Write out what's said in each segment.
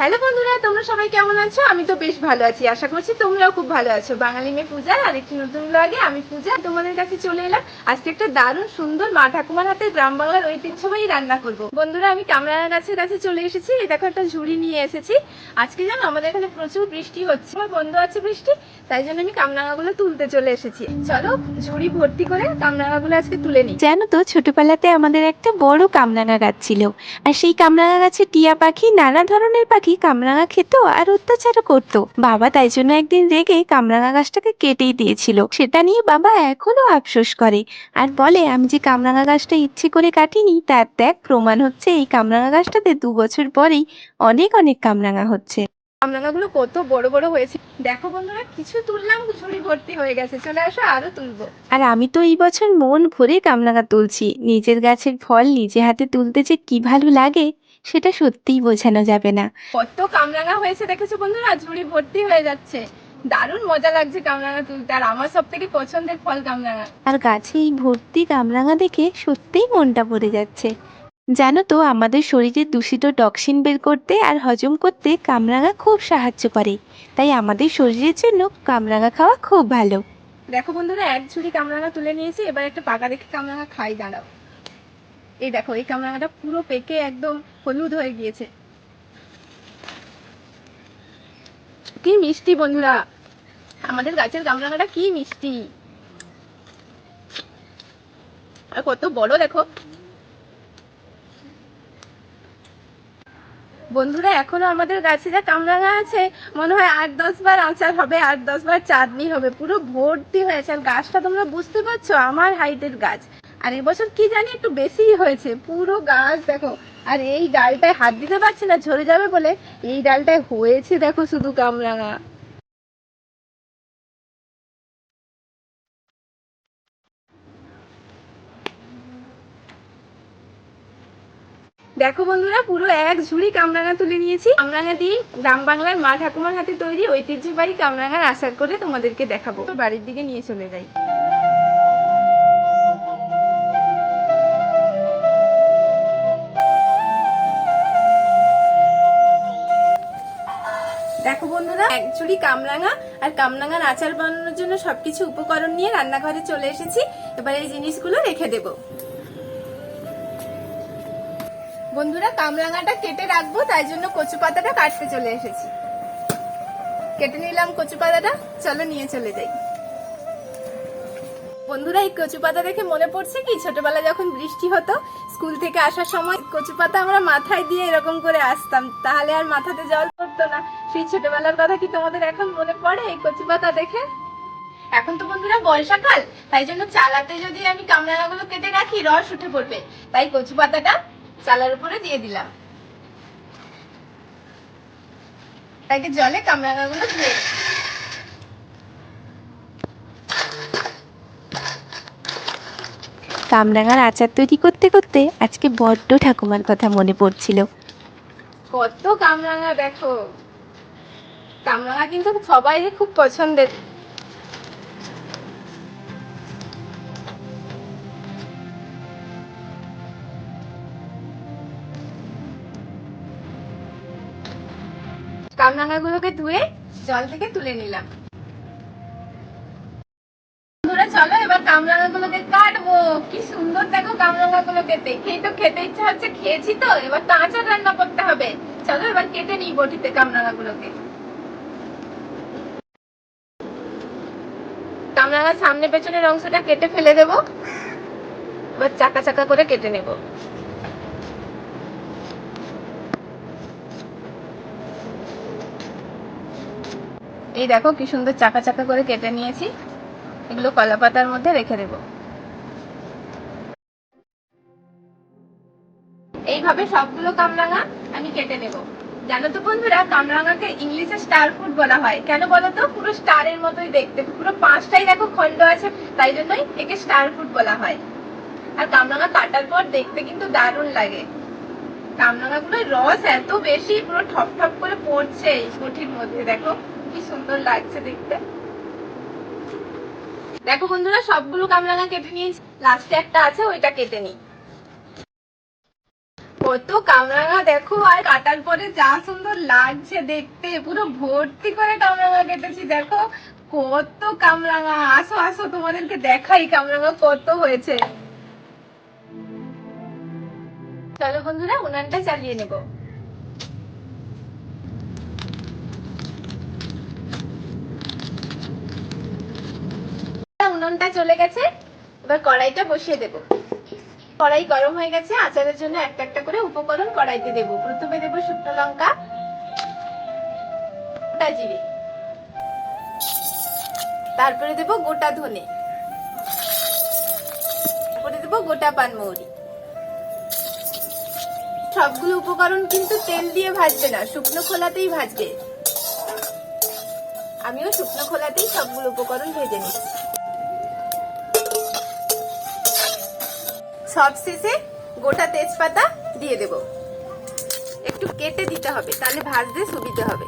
Hello বন্ধুরা, তোমরা সবাই কেমন আছো? আমি তো বেশ ভালো আছি। আশা করছি তোমরাও খুব ভালো আছো। বাঙালি মেয়ে পূজার আরেকটি নতুন লাগে আমি পূজা। তোমাদের কাছে চলে এলাম। আজকে একটা দারুণ সুন্দর মা ঠাকুমার হাতে গ্রাম বাংলার ঐতিহ্যবাহী রান্না করব। বন্ধুরা, আমি কামরাঙা গাছের কাছে চলে এসেছি। এই দেখো, একটা ঝুড়ি নিয়ে এসেছি। আজকে জানো, আমাদের এখানে প্রচুর বৃষ্টি হচ্ছে। আমার বন্ধু আছে বৃষ্টি, তাই জন্য আমি কামরাঙাগুলো তুলতে চলে এসেছি। চলো, ঝুড়ি ভর্তি করে কামরাঙাগুলো আজকে তুলে নিই। জানো তো, ছোটবেলাতে আমাদের একটা বড় কামরাঙা গাছ ছিল। আর সেই কামরাঙা গাছে টিয়া পাখি, নানা ধরনের পাখি কামরাঙা খেত আর অত্যাচারও করতো। বাবা তাই জন্য একদিন রেগে কামরাঙা গাছটাকে কেটেই দিয়েছিল। সেটা নিয়ে বাবা এখনও আফসোস করে। আর বলে আমি যে কামরাঙা গাছটা ইচ্ছে করে কাটিনি তার দেখ প্রমাণ হচ্ছে এই কামরাঙা গাছটাতে দু বছর পরেই অনেক অনেক কামরাঙা হচ্ছে। কামরাঙাগুলো কত বড় বড় হয়েছে। দেখো বন্ধুরা কিছু তুললাম ঝুড়ি ভর্তি হয়ে গেছে। চলে আসো আরও তুলবো। আর আমি তো এই বছর মন ভরে কামরাঙা তুলছি। নিজের গাছের ফল নিজে হাতে তুলতে যে কি ভালো লাগে সেটা সত্যিই বোঝানো যাবে না। কত কামরাঙা হয়েছে দেখেছ বন্ধুরা? ঝুড়ি ভর্তি হয়ে যাচ্ছে। দারুণ মজা লাগছে কামরাঙা তুলতে। আর আমার সব থেকে পছন্দের ফল কামরাঙা। আর গাছে এই ভর্তি কামরাঙা দেখে সত্যিই মনটা ভরে যাচ্ছে। জানো তো আমাদের শরীরে দূষিত টক্সিন বের করতে আর হজম করতে কামরাঙা খুব সাহায্য করে। তাই আমাদের শরীরের জন্য কামরাঙা খাওয়া খুব ভালো। দেখো বন্ধুরা এক ঝুড়ি কামরাঙা তুলে নিয়েছি। এবার একটা পাকা দেখে কামরাঙা খাই দাঁড়াও। এই দেখো এই কামরাঙাটা পুরো পেকে একদম হলুদ হয়ে গিয়েছে। কি মিষ্টি বন্ধুরা। আমাদের গাছের কামরাঙাটা কি মিষ্টি। আর কত বড় দেখো। বন্ধুরা, এখনও আমাদের গাছে যা কামরাঙা আছে, মনে হয় আট দশ বার আচার হবে, আট দশ বার চাটনি হবে। পুরো ভর্তি হয়েছে আর গাছটা তোমরা বুঝতে পারছ, আমার হাইটের গাছ। আর এবছর কি জানি একটু বেশিই হয়েছে। পুরো গাছ দেখো, আর এই ডালটায় হাত দিতে পারছি না, ঝরে যাবে বলে। এই ডালটায় হয়েছে দেখো শুধু কামরাঙা। দেখো বন্ধুরা, পুরো এক ঝুড়ি কামরাঙা তুলে নিয়েছি। কামরাঙা দিয়ে গ্রাম বাংলার মা ঠাকুমার হাতে তৈরি ঐতিহ্যবাহী কামরাঙার আশার করে তোমাদেরকে দেখাবো। বাড়ির দিকে নিয়ে চলে যাই। বন্ধুরা কামরাঙা আর কামরাঙার আচার বানানোর জন্য সবকিছু উপকরণ নিয়ে রান্নাঘরে চলে এসেছি। এবার এই জিনিসগুলো রেখে দেব। বন্ধুরা, কামরাঙাটা কেটে রাখব, তাই জন্য কচু পাতাটা কাটতে চলে এসেছি। কেটে নিলাম কচু পাতাটা, চলো নিয়ে চলে যাই। বন্ধুরা, এই কচু পাতা দেখে মনে পড়ছে কি? ছোটবেলা যখন বৃষ্টি হতো, স্কুল থেকে আসার সময় কচু পাতা আমরা মাথায় দিয়ে এরকম করে আসতাম। তাহলে আর মাথাতে জল পড়তো না। সেই ছোটবেলার কথা কি তোমাদের এখন মনে পড়ে এই কচু পাতা দেখে? এখন তো বন্ধুরা বর্ষাকাল, তাই জন্য চালাতে যদি আমি কামরাঙাগুলো কেটে রাখি, রস উঠে পড়বে। তাই কচু পাতাটা চালার উপরে দিয়ে দিলাম। তাকে জলে কামরাঙাগুলো ধুয়ে কামরাঙার আচার তৈরি করতে করতে আজকে বড্ড ঠাকুমার কথা মনে পড়ছিল। কত কামরাঙা দেখো। কামরাঙা কিন্তু সবাই খুব পছন্দের। কামরাঙাগুলোকে ধুয়ে জল থেকে তুলে নিলাম বন্ধুরা চলো এবার কামরাঙাগুলোকে কাটবো কি সুন্দরগুলো দেখেই তো খেতে ইচ্ছা হচ্ছে, খেয়েছি তো, এবার তো আচার রান্না করতে হবে। চলো এবার কেটে নিই বটিতে কামরাঙাগুলোকে কামরাঙার সামনে পেছনের অংশটা কেটে ফেলে দেবো। এবার চাকা চাকা করে কেটে নেব। এই দেখো কি সুন্দর চাকা চাকা করে কেটে নিয়েছি। এগুলো কলা পাতার মধ্যে রেখে দেব। এইভাবে সবগুলো কামরাঙা আমি কেটে নেব। জানো তো বন্ধুরা, কামরাঙাকে ইংলিশে স্টার ফুড বলা হয়। কেন বলো তো? পুরো স্টারের মতোই দেখতে। পুরো পাঁচটাই দেখো খন্ড আছে, তাই জন্যই একে স্টার ফুড বলা হয়। আর কামরাঙা কাটার পর দেখতে কিন্তু দারুণ লাগে। কামরাঙাগুলোর রস এত বেশি, পুরো ঠপ ঠপ করে পড়ছে এই বটির মধ্যে। দেখো, কি সুন্দর লাগছে দেখতে। দেখো বন্ধুরা, সবগুলো কামরাঙা কেটে নিয়েছি। লাস্টে একটা আছে, ওইটা কেটে নিই। কত কামরাঙা দেখো, আর কাটার পরে যা সুন্দর লাগছে দেখতে, পুরো ভর্তি করে কামরাঙা কেটেছি, দেখো কত কামরাঙা। আসো আসো, তোমাদেরকে দেখাই কামরাঙা কত হয়েছে। চলো বন্ধুরা, উনানটা চালিয়ে নেব। উনুনটা চলে গেছে, এবার কড়াইটা বসিয়ে দেব। কড়াই গরম হয়ে গেছে, আচারের জন্য একটা একটা করে উপকরণ কড়াইতে দেব। প্রথমে দেব শুকনো লঙ্কা, গোটা জিরে। তারপরে দেব গোটা ধনে। তারপরে দেব গোটা পানমৌরি সবগুলো উপকরণ কিন্তু তেল দিয়ে ভাজবে না, শুকনো খোলাতেই ভাজবে। আমিও শুকনো খোলাতেই সবগুলো উপকরণ ভেজে নিচ্ছি। সব শেষে গোটা তেজপাতা দিয়ে দেব। একটু কেটে দিতে হবে, তাহলে ভাজতে সুবিধা হবে।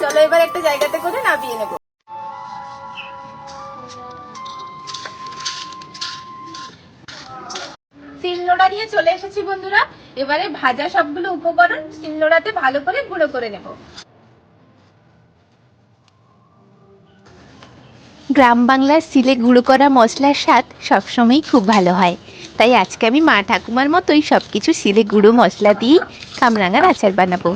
চলো এবার একটা জায়গাতে করে নামিয়ে নেব। শিলনোড়া নিয়ে চলে এসেছি বন্ধুরা। এবারে ভাজা সবগুলো উপকরণ শিলনোড়াতে ভালো করে গুঁড়ো করে নেব। গ্রাম বাংলার সিলে গুঁড়ো করা মশলার স্বাদ সবসময়ই খুব ভালো হয়। তাই আজকে আমি মা ঠাকুমার মতোই সব কিছু সিলে গুঁড়ো মশলা দিয়েই কামরাঙার আচার বানাবো।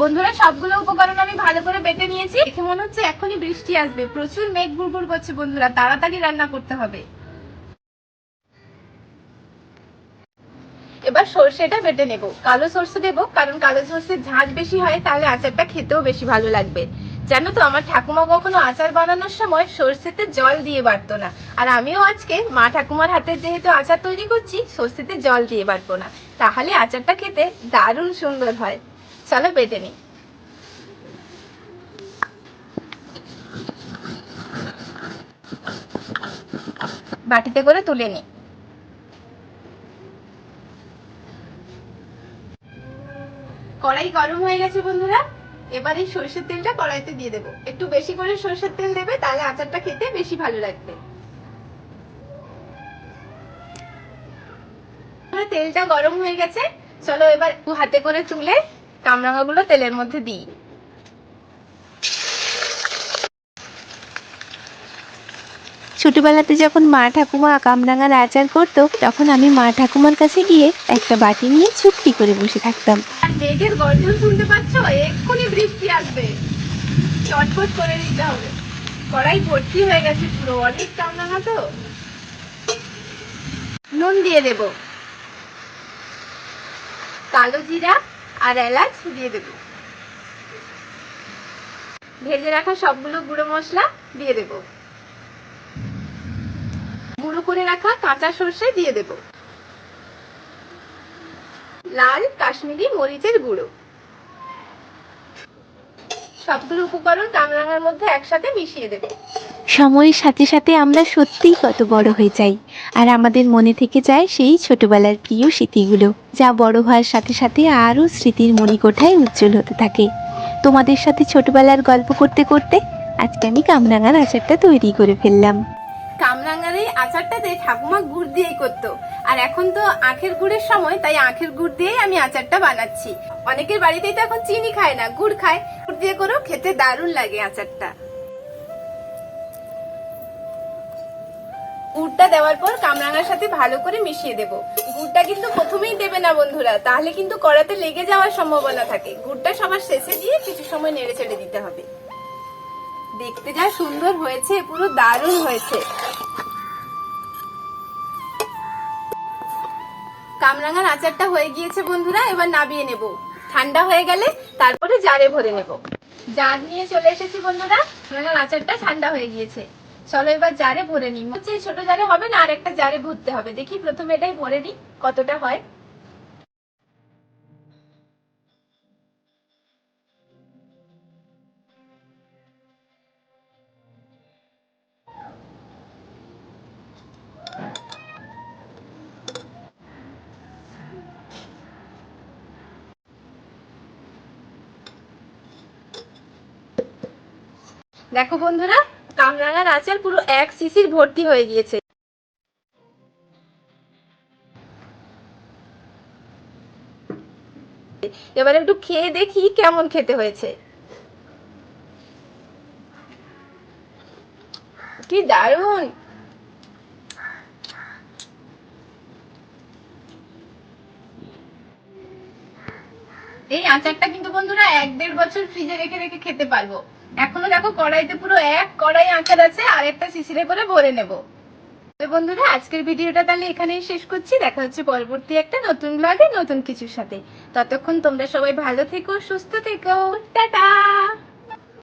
বন্ধুরা, সবগুলো উপকরণ আমি ভালো করে বেটে নিয়েছি। দেখে মনে হচ্ছে এখনই বৃষ্টি আসবে। প্রচুর মেঘ গুড়গুড় করছে বন্ধুরা। তাড়াতাড়ি রান্না করতে হবে। এবার সর্ষেটা বেটে নেব। কালো সর্ষে দেব, কারণ কালো সর্ষের ঝাঁঝ বেশি হয়, তাহলে আচারটা খেতেও বেশি ভালো লাগবে। জানো তো, আমার ঠাকুমা কখনো আচার বানানোর সময় সর্ষেতে জল দিয়ে বাড়তো না। আর আমিও আজকে মা ঠাকুমার হাতে যেহেতু আচার তৈরি করছি, সর্ষেতে জল দিয়ে বাটবো না। তাহলে আচারটা খেতে দারুণ সুন্দর হয়। চলো বেটে নিই। বাটিতে করে তুলে নিই। কড়াই গরম হয়ে গেছে বন্ধুরা। এবার এই সরষের তেলটা কড়াইতে দিয়ে দেবো। একটু বেশি করে সরষের তেল দেবে, তাহলে আচারটা খেতে বেশি ভালো লাগবে। তেলটা গরম হয়ে গেছে, চলো এবার হাতে করে তুলে কামরাঙাগুলো তেলের মধ্যে দিই। ছোটবেলাতে যখন মা ঠাকুমা কামরাঙার আচার করতো, তখন আমি মা ঠাকুমার কাছে গিয়ে একটা বাটি নিয়ে চুপটি করে বসে থাকতাম। মেঘের গর্জন শুনতে পাচ্ছ? এক্ষুনি বৃষ্টি আসবে। চটপট করে নিতে হবে। কড়াই ভর্তি হয়ে গেছে পুরো। অনেক কামরাঙা তো। নুন দিয়ে দেব। কালো জিরা আর এলাচ দিয়ে দেব। ভেজে রাখা সবগুলো গুঁড়ো মশলা দিয়ে দেব। গুঁড়ো করে রাখা কাঁচা সর্ষে দিয়ে দেব। লাল কাশ্মীরি মরিচের গুঁড়ো। সবগুলো উপকরণ কামরাঙার মধ্যে একসাথে মিশিয়ে দেব। সময়ের সাথে সাথে আমরা সত্যিই কত বড় হয়ে যাই, আর আমাদের মনে থেকে যায় সেই ছোটবেলার প্রিয় স্মৃতিগুলো, যা বড় হওয়ার সাথে সাথে আরও স্মৃতির মণিকোঠায় উজ্জ্বল হতে থাকে। তোমাদের সাথে ছোটবেলার গল্প করতে করতে আজকে আমি কামরাঙার আচারটা তৈরি করে ফেললাম। এই আচারটাতে ঠাকুমা গুড় দিয়েই করতো। আর এখন তো আখের গুড়ের সময়, তাই আখের গুড় দিয়েই আমি আচারটা বানাচ্ছি। অনেকের বাড়িতেই তো এখন চিনি খায় না, গুড় খায়। গুড় দিয়ে করেও খেতে দারুণ লাগে আচারটা। গুড়টা দেওয়ার পর কামরাঙার সাথে ভালো করে মিশিয়ে দেব। গুড়টা কিন্তু প্রথমেই দেবে না বন্ধুরা, তাহলে কিন্তু কড়াতে লেগে যাওয়ার সম্ভাবনা থাকে। গুড়টা সবার শেষে দিয়ে কিছু সময় নেড়ে চেড়ে দিতে হবে। দেখতে যা সুন্দর হয়েছে, পুরো দারুণ হয়েছে। কামরাঙার আচারটা হয়ে গিয়েছে বন্ধুরা, এবার নাবিয়ে নেব। ঠান্ডা হয়ে গেলে তারপরে জারে ভরে নেব। জার নিয়ে চলে এসেছি বন্ধুরা, কামরাঙার আচারটা ঠান্ডা হয়ে গিয়েছে। চলো এবার জারে ভরে নিই। ছোট জারে হবে না আর একটা জারে ভরতে হবে। দেখি প্রথমে এটাই ভরে নিই, কতটা হয়। দেখো বন্ধুরা কামরাঙার আচার পুরো এক সিসির ভর্তি হয়ে গিয়েছে। এবারে একটু খেয়ে দেখি কেমন খেতে হয়েছে। কি দারুণ এই আচারটা কিন্তু বন্ধুরা এক দেড় বছর ফ্রিজে রেখে রেখে খেতে পারব। এখনও দেখো কড়াইতে পুরো এক কড়াই আঁচার আছে আর একটা শিশিরে করে ভরে নেব। তো বন্ধুরা, আজকের ভিডিওটা তাহলে এখানেই শেষ করছি। দেখা হচ্ছে পরবর্তী একটা নতুন ব্লগে নতুন কিছুর সাথে। ততক্ষণ তোমরা সবাই ভালো থেকো, সুস্থ থেকো। টাটা!